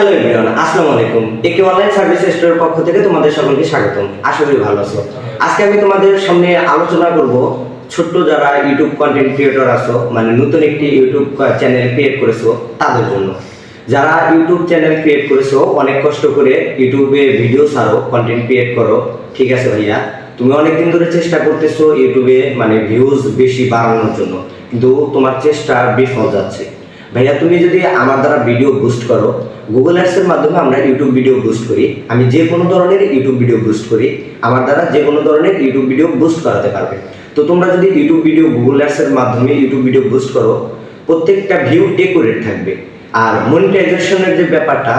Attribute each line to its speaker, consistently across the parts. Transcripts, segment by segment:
Speaker 1: Hello everyone, আসসালামু আলাইকুম। একটি অনলাইন সার্ভিস স্টোরের পক্ষ থেকে তোমাদের সকলকে স্বাগতম। আশা করি ভালো আছো। আজকে আমি তোমাদের সামনে আলোচনা করব ছোট্ট যারা ইউটিউব কন্টেন্ট ক্রিয়েটর আছো মানে নতুন একটি ইউটিউব চ্যানেল ক্রিয়েট করেছ, তাদের জন্য। যারা ইউটিউব চ্যানেল ক্রিয়েট করেছ, অনেক কষ্ট করে ইউটিউবে ভিডিও ছাড়ো কন্টেন্ট ক্রিয়েট করো, ঠিক আছে ভাইয়া? তুমি অনেকদিন ধরে চেষ্টা করতেছো ইউটিউবে মানে ভিউজ বেশি বাড়ানোর জন্য। কিন্তু তোমার চেষ্টা বিফল যাচ্ছে। ভাইয়া, তুমি যদি আমার দ্বারা ভিডিও বুস্ট করো গুগল অ্যাডসের মাধ্যমে আমরা ইউটিউব ভিডিও বুস্ট করি। আমি যে কোনো ধরনের ইউটিউব ভিডিও বুস্ট করি, আমার দ্বারা যে কোনো ধরনের ইউটিউব ভিডিও বুস্ট করাতে পারবে। তো তোমরা যদি ইউটিউব ভিডিও গুগল অ্যাডসের মাধ্যমে ইউটিউব ভিডিও বুস্ট করো, প্রত্যেকটা ভিউ একুরেট থাকবে। আর মনিটাইজেশনের যে ব্যাপারটা,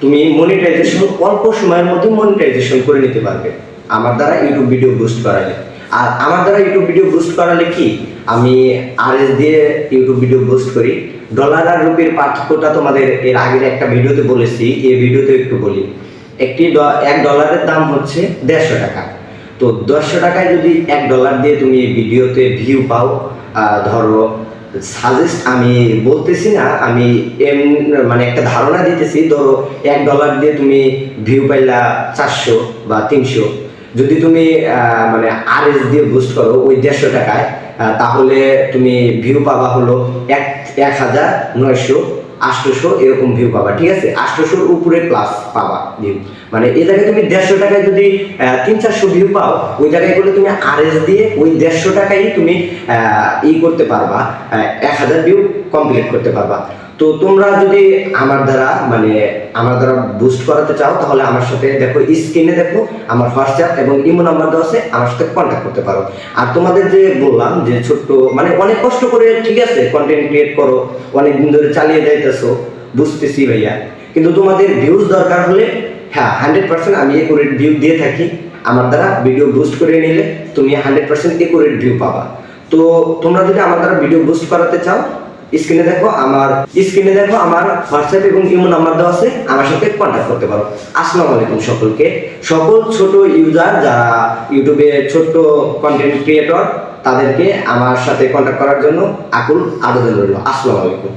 Speaker 1: তুমি মনিটাইজেশন অল্প সময়ের মধ্যে মনিটাইজেশন করে নিতে পারবে। আমার দ্বারা ইউটিউব ভিডিও বুস্ট করালে। আর আমার দ্বারা ইউটিউব ভিডিও বুস্ট করালে কি? আমি আরএস দিয়ে ইউটিউব ভিডিও বুস্ট করি। ডলার আর রুপির পার্থক্যটা তোমাদের এর আগের একটা ভিডিওতে বলেছি, এই ভিডিওতে একটু বলি। একটি এক ডলারের দাম হচ্ছে দেড়শো টাকা। তো দেড়শো টাকায় যদি এক ডলার দিয়ে তুমি ভিডিওতে ভিউ পাও ধরো সাজেস্ট আমি বলতেছি না, আমি এম মানে একটা ধারণা দিতেছি, ধরো, এক ডলার দিয়ে তুমি ভিউ পাইলা চারশো বা তিনশো। যদি তুমি মানে আর এস দিয়ে বুস্ট করো ওই দেড়শো টাকায় তাহলে তুমি ভিউ পাবা হলো এক এক হাজার নয়শো আটশোশো এরকম ভিউ পাবা, ঠিক আছে? আটশোশোর উপরে প্লাস পাবা ভিউ মানে এ জায়গায় তুমি দেড়শো টাকায় যদি তিন, চারশো ভিউ পাও, ওই জায়গায় করলে তুমি আর এস দিয়ে ওই দেড়শো টাকায় তুমি ই করতে পারবা এক হাজার ভিউ কমপ্লিট করতে পারবা। তো তোমরা যদি আমার দ্বারা মানে আমার দ্বারা বুস্ট করাতে চাও, তাহলে আমার সাথে দেখো স্ক্রিনে দেখো আমার হোয়াটসঅ্যাপ এবং ইমো নাম্বার দেওয়া আছে, আমার সাথে কন্ট্যাক্ট করতে পারো। আর তোমাদের যে বললাম যে ছোট্ট মানে অনেক কষ্ট করে ঠিক আছে কন্টেন্ট ক্রিয়েট করো অনেক দিন ধরে চালিয়ে যাইতেছো, বুঝতেছি ভাইয়া। কিন্তু তোমাদের ভিউজ দরকার হলে হ্যাঁ হান্ড্রেড পার্সেন্ট আমি একুরেট ভিউ দিয়ে থাকি। আমার দ্বারা ভিডিও বুস্ট করে নিলে তুমি হান্ড্রেড পার্সেন্ট একুরেট ভিউ পাবা। তো তোমরা যদি আমার দ্বারা ভিডিও বুস্ট করাতে চাও স্ক্রিনে দেখো আমার স্ক্রিনে দেখো আমার হোয়াটসঅ্যাপ এবং ইমো নাম্বার দেওয়া আছে, আমার সাথে কন্ট্যাক্ট করতে পারো। আসসালামু আলাইকুম সকলকে। সকল ছোট ইউজার যারা ইউটিউবে ছোট্ট কন্টেন্ট ক্রিয়েটর তাদেরকে আমার সাথে কন্ট্যাক্ট করার জন্য আকুল আবেদন রইল। আসসালামু আলাইকুম।